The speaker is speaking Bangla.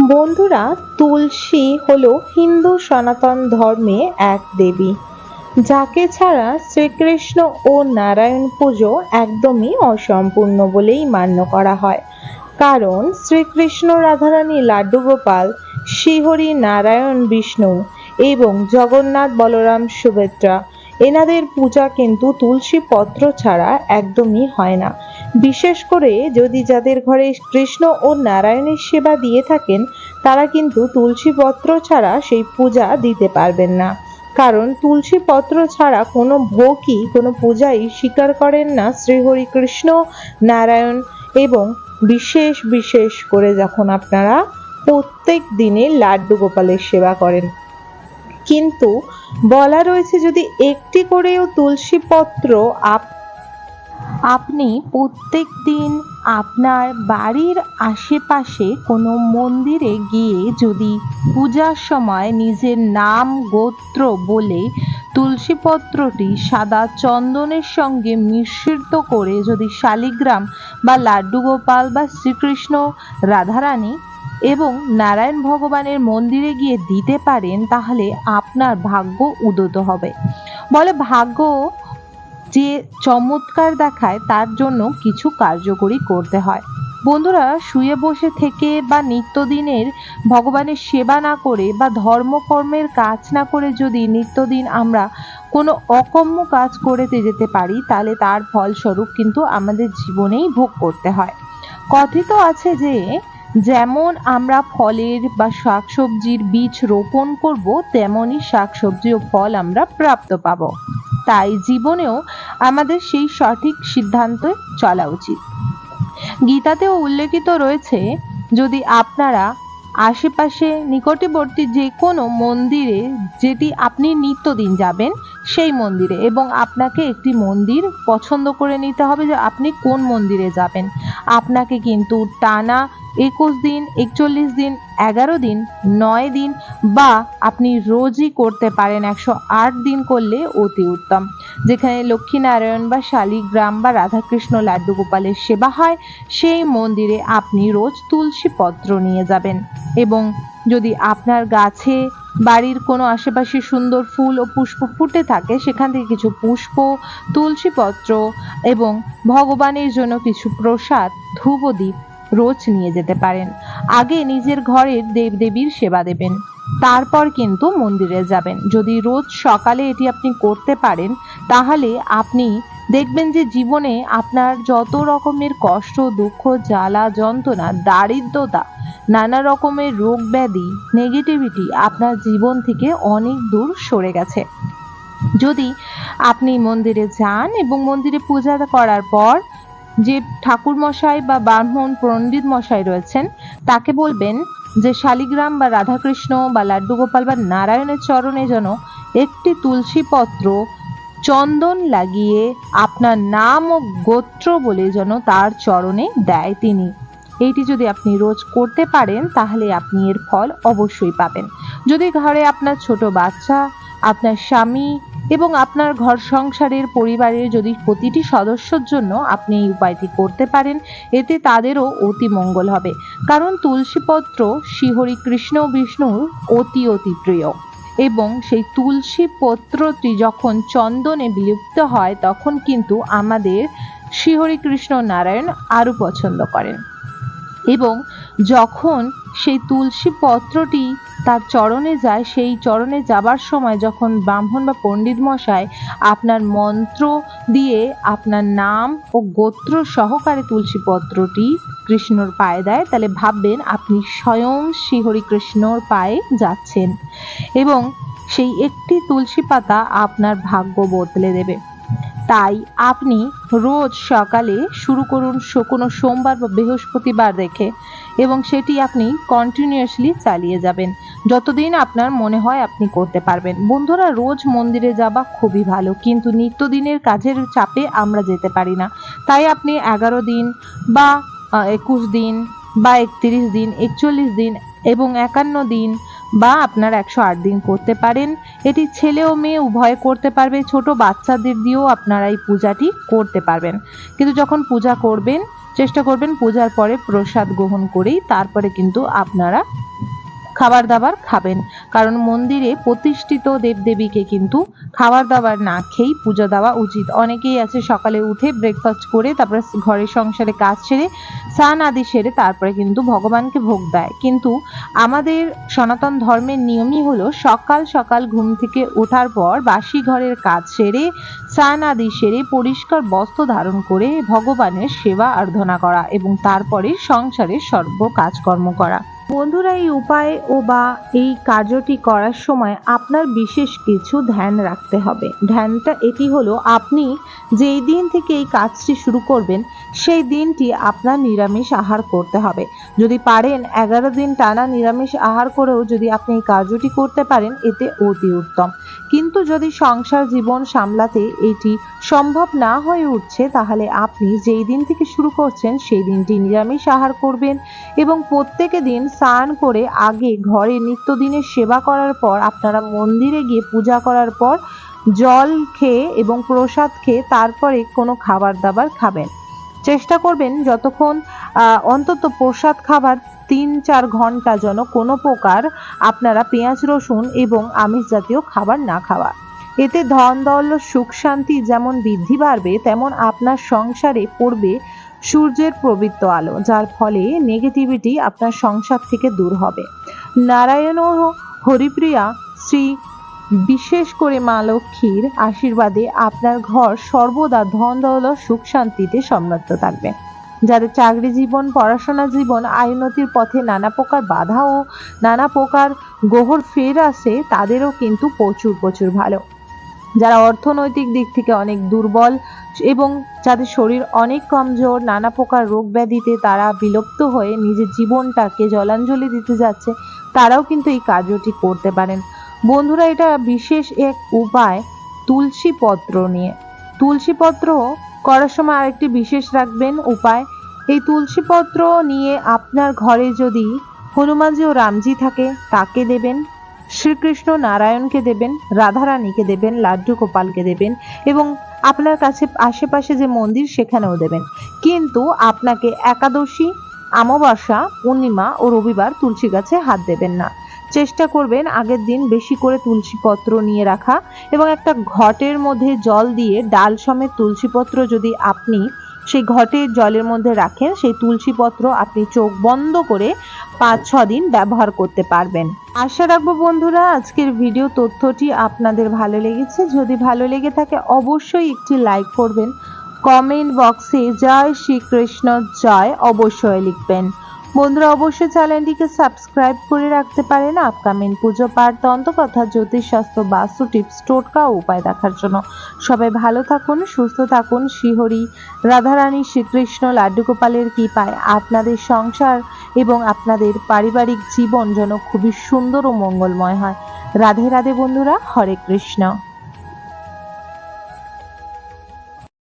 বন্ধুরা, তুলসী হলো হিন্দু সনাতন ধর্মে এক দেবী, যাকে ছাড়া শ্রীকৃষ্ণ ও নারায়ণ পুজো একদমই অসম্পূর্ণ বলেই মান্য করা হয়। কারণ শ্রীকৃষ্ণ রাধারানী লাড্ডু গোপাল শ্রীহরি নারায়ণ বিষ্ণু এবং জগন্নাথ বলরাম সুভদ্রা, এনাদের পূজা কিন্তু তুলসী পত্র ছাড়া একদমই হয় না। বিশেষ করে যদি যাদের ঘরে কৃষ্ণ ও নারায়ণের সেবা দিয়ে থাকেন, তারা কিন্তু তুলসী পত্র ছাড়া সেই পূজা দিতে পারবেন না। কারণ তুলসী পত্র ছাড়া কোনো ভোগই কোনো পূজাই স্বীকার করেন না শ্রীহরি কৃষ্ণ, নারায়ণ এবং বিশেষ বিশেষ করে যখন আপনারা প্রত্যেক দিনে লাড্ডু গোপালের সেবা করেন। কিন্তু বলা রয়েছে যদি একটি করেও তুলসী পত্র আপ আপনি প্রত্যেক দিন আপনার বাড়ির আশেপাশে কোনো মন্দিরে গিয়ে যদি পূজার সময় নিজের নাম গোত্র বলে তুলসীপত্রটি সাদা চন্দনের সঙ্গে মিশ্রিত করে যদি শালিগ্রাম বা লাড্ডু গোপাল বা শ্রীকৃষ্ণ রাধারানী এবং নারায়ণ ভগবানের মন্দিরে গিয়ে দিতে পারেন, তাহলে আপনার ভাগ্য উদত হবে। বলে ভাগ্য যে চমৎকার দেখায়, তার জন্য কিছু কার্যকরী করতে হয়। বন্ধুরা, শুয়ে বসে থেকে বা নিত্যদিনের ভগবানের সেবা না করে বা ধর্মকর্মের কাজ না করে যদি নিত্যদিন আমরা কোনো অকম্য কাজ করেতে যেতে পারি, তাহলে তার ফলস্বরূপ কিন্তু আমাদের জীবনেই ভোগ করতে হয়। কথিত আছে যে, যেমন আমরা ফলের বা শাকসবজির বীজ রোপণ করব তেমনই শাকসবজি ও ফল আমরা প্রাপ্ত পাব। তাই জীবনেও আমাদের সেই সঠিক সিদ্ধান্তে চলা উচিত। গীতাতেও উল্লেখিত রয়েছে, যদি আপনারা আশেপাশে নিকটবর্তী যে কোনো মন্দিরে যেটি আপনি নিত্যদিন যাবেন সেই মন্দিরে এবং আপনাকে একটি মন্দির পছন্দ করে নিতে হবে যে আপনি কোন মন্দিরে যাবেন। আপনাকে কিন্তু টানা একুশ দিন, একচল্লিশ দিন, এগারো দিন, নয় দিন বা আপনি রোজই করতে পারেন একশো আট দিন করলে অতি উত্তম। যেখানে লক্ষ্মীনারায়ণ বা শালিগ্রাম বা রাধাকৃষ্ণ লাড্ডু গোপালের সেবা হয়, সেই মন্দিরে আপনি রোজ তুলসী পত্র নিয়ে যাবেন। এবং যদি আপনার গাছে বাড়ির কোনো আশেপাশে সুন্দর ফুল ও পুষ্প ফুটে থাকে, সেখান থেকে কিছু পুষ্প, তুলসীপত্র এবং ভগবানের জন্য কিছু প্রসাদ ধূপদীপ রোজ নিয়ে যেতে পারেন। আগে নিজের ঘরের দেবদেবীর সেবা দেবেন। তারপর কিন্তু মন্দিরে যাবেন। যদি রোজ সকালে এটি আপনি করতে পারেন, তাহলে আপনি দেখবেন যে জীবনে আপনার যত রকমের কষ্ট, দুঃখ, জ্বালা, যন্ত্রণা, দারিদ্রতা, নানা রকমের রোগ ব্যাধি নেগেটিভিটি আপনার জীবন থেকে অনেক দূর সরে গেছে। যদি আপনি মন্দিরে যান এবং মন্দিরে পূজা করার পর যে ঠাকুর মশাই বা ব্রাহ্মণ পণ্ডিত মশাই রয়েছেন, তাকে বলবেন যে শালিগ্রাম বা রাধাকৃষ্ণ বা লাড্ডু গোপাল বা নারায়ণের চরণে যেন একটি তুলসী পত্র চন্দন লাগিয়ে আপনার নাম ও গোত্র বলে যেন তার চরণে দেয় তিনি। এইটি যদি আপনি রোজ করতে পারেন, তাহলে আপনি এর ফল অবশ্যই পাবেন। যদি ঘরে আপনার ছোট বাচ্চা, আপনার স্বামী এবং আপনার ঘর সংসারের পরিবারের যদি প্রতিটি সদস্যর জন্য আপনি এই উপায়টি করতে পারেন, এতে তাদেরও অতি মঙ্গল হবে। কারণ তুলসীপত্র শ্রীহরি কৃষ্ণ বিষ্ণুর অতি অতি প্রিয়। এবং সেই তুলসী পত্রটি যখন চন্দনে বিলুপ্ত হয়, তখন কিন্তু আমাদের শ্রীহরি কৃষ্ণ নারায়ণ আরও পছন্দ করেন। এবং যখন সেই তুলসী পত্রটি তার চরণে যায়, সেই চরণে যাবার সময় যখন ব্রাহ্মণ বা পণ্ডিত মশাই আপনার মন্ত্র দিয়ে আপনার নাম ও গোত্র সহকারে তুলসী পত্রটি কৃষ্ণর পায়ে দেয়, তাহলে ভাববেন আপনি স্বয়ং শ্রীহরি কৃষ্ণর পায়ে যাচ্ছেন এবং সেই একটি তুলসী পাতা আপনার ভাগ্য বদলে দেবে। তাই আপনি রোজ সকালে শুরু করুন কোনো সোমবার বা বৃহস্পতিবার রেখে এবং সেটি আপনি কন্টিনিউয়াসলি চালিয়ে যাবেন। যতদিন আপনার মনে হয় আপনি করতে পারবেন। বন্ধুরা, রোজ মন্দিরে যাওয়া খুবই ভালো, কিন্তু নিত্যদিনের কাজের চাপে আমরা যেতে পারি না। তাই আপনি এগারো দিন বা একুশ দিন বা, একত্রিশ দিন, একচল্লিশ দিন এবং একান্ন দিন বা আপনার একশো আট দিন করতে পারেন। এটি ছেলে ও মেয়ে উভয় করতে পারবে, ছোট বাচ্চাদের দিয়েও আপনারা এই পূজাটি করতে পারবেন। কিন্তু যখন পূজা করবেন চেষ্টা করবেন পূজার পরে প্রসাদ গ্রহণ করেই তারপরে কিন্তু আপনারা খাবার দাবার খাবেন। কারণ মন্দিরে প্রতিষ্ঠিত দেবদেবীকে কিন্তু খাবার দাবার না খেয়েই পূজা দেওয়া উচিত। অনেকেই আছে সকালে উঠে ব্রেকফাস্ট করে, তারপরে ঘরের সংসারে কাজ সেরে, স্নান আদি সেরে তারপরে কিন্তু ভগবানকে ভোগ দেয়। কিন্তু আমাদের সনাতন ধর্মের নিয়মই হলো সকাল সকাল ঘুম থেকে ওঠার পর বাসি ঘরের কাজ সেরে, স্নান আদি সেরে পরিষ্কার বস্ত্র ধারণ করে ভগবানের সেবা আরাধনা করা এবং তারপরে সংসারের সর্ব কাজকর্ম করা। বন্ধুরা, এই উপায় ও বা এই কার্যটি করার সময় আপনার বিশেষ কিছু ধ্যান রাখতে হবে। ধ্যানটা এটি হলো, আপনি যেই দিন থেকে এই কাজটি শুরু করবেন, সেই দিনটি আপনার নিরামিষ আহার করতে হবে। যদি পারেন, এগারো দিন টানা নিরামিষ আহার করেও যদি আপনি এই কার্যটি করতে পারেন, এতে অতি উত্তম। কিন্তু যদি সংসার জীবন সামলাতে এটি সম্ভব না হয়ে উঠছে, তাহলে আপনি যেই দিন থেকে শুরু করছেন, সেই দিনটি নিরামিষ আহার করবেন এবং প্রত্যেকে দিন স্নান করে আগে ঘরে নিত্যদিনের সেবা করার পর, আপনারা মন্দিরে গিয়ে পূজা করার পর জল খেয়ে এবং প্রসাদ খেয়ে তারপরে কোনো খাবার দাবার খাবেন। চেষ্টা করবেন যতক্ষণ অন্তত প্রসাদ খাবার তিন চার ঘণ্টা যেন কোনো প্রকার আপনারা পেঁয়াজ, রসুন এবং আমিষ জাতীয় খাবার না খাওয়া। এতে ধন, দৌলত, সুখ, শান্তি যেমন বৃদ্ধি বাড়বে তেমন আপনার সংসারে পড়বে সূর্যের প্রবৃত্ত আলো, যার ফলে নেগেটিভিটি আপনার সংসার থেকে দূর হবে। নারায়ণ ও হরিপ্রিয়া, শ্রী বিশেষ করে মা লক্ষ্মীর আশীর্বাদে আপনার ঘর সর্বদা ধন, দৌলত, সুখ, শান্তিতে সমৃদ্ধ থাকবে। যাদের চাকরি জীবন, পড়াশোনা জীবন আইনতির পথে নানা প্রকার বাধা ও নানা প্রকার গোহর ফের আসে, তাদেরও কিন্তু প্রচুর প্রচুর ভালো। যারা অর্থনৈতিক দিক থেকে অনেক দুর্বল এবং যাদের শরীর অনেক কমজোর, নানা প্রকার রোগ ব্যাধিতে তারা বিলুপ্ত হয়ে নিজের জীবনটাকে জলাঞ্জলি দিতে যাচ্ছে, তারাও কিন্তু এই কার্যটি করতে পারেন। বন্ধুরা, এটা বিশেষ এক উপায় তুলসী পত্র নিয়ে। তুলসী পত্র করার সময় আরেকটি বিশেষ রাখবেন উপায়, এই তুলসী পত্র নিয়ে আপনার ঘরে যদি হনুমানজি ও রামজি থাকে, তাকে দেবেন। শ্রীকৃষ্ণ নারায়ণকে দেবেন, রাধারানীকে দেবেন, লাড্ডু গোপালকে দেবেন এবং আপনার কাছে আশেপাশে যে মন্দির সেখানেও দেবেন। কিন্তু আপনাকে একাদশী, অমাবস্যা, পূর্ণিমা ও রবিবার তুলসী গাছে হাত দেবেন না। চেষ্টা করবেন আগের দিন বেশি করে তুলসী পত্র নিয়ে রাখা এবং একটা ঘটের মধ্যে জল দিয়ে ডাল সমেত তুলসী পত্র যদি আপনি সেই ঘটের জলের মধ্যে রাখেন, সেই তুলসী পত্র আপনি চোখ বন্ধ করে পাঁচ ছ দিন ব্যবহার করতে পারবেন। আশা রাখব বন্ধুরা, আজকের ভিডিও তথ্যটি আপনাদের ভালো লেগেছে। যদি ভালো লেগে থাকে, অবশ্যই একটি লাইক করবেন। কমেন্ট বক্সে জয় শ্রীকৃষ্ণ, জয় অবশ্যই লিখবেন। বন্ধুরা, অবশ্যই চ্যানেলটিকে সাবস্ক্রাইব করে রাখতে পারেন আপকামিং পুজো পাঠ জ্যোতিষ শাস্ত্র বাস্তু টিপস, টোটকা উপায় দেখার জন্য। সবাই ভালো থাকুন, সুস্থ থাকুন। শ্রীহরি রাধারানী শ্রীকৃষ্ণ লাড্ডু গোপালের কৃপায় আপনাদের সংসার এবং আপনাদের পারিবারিক জীবন যেন খুবই সুন্দর ও মঙ্গলময় হয়। রাধে রাধে বন্ধুরা, হরে কৃষ্ণ।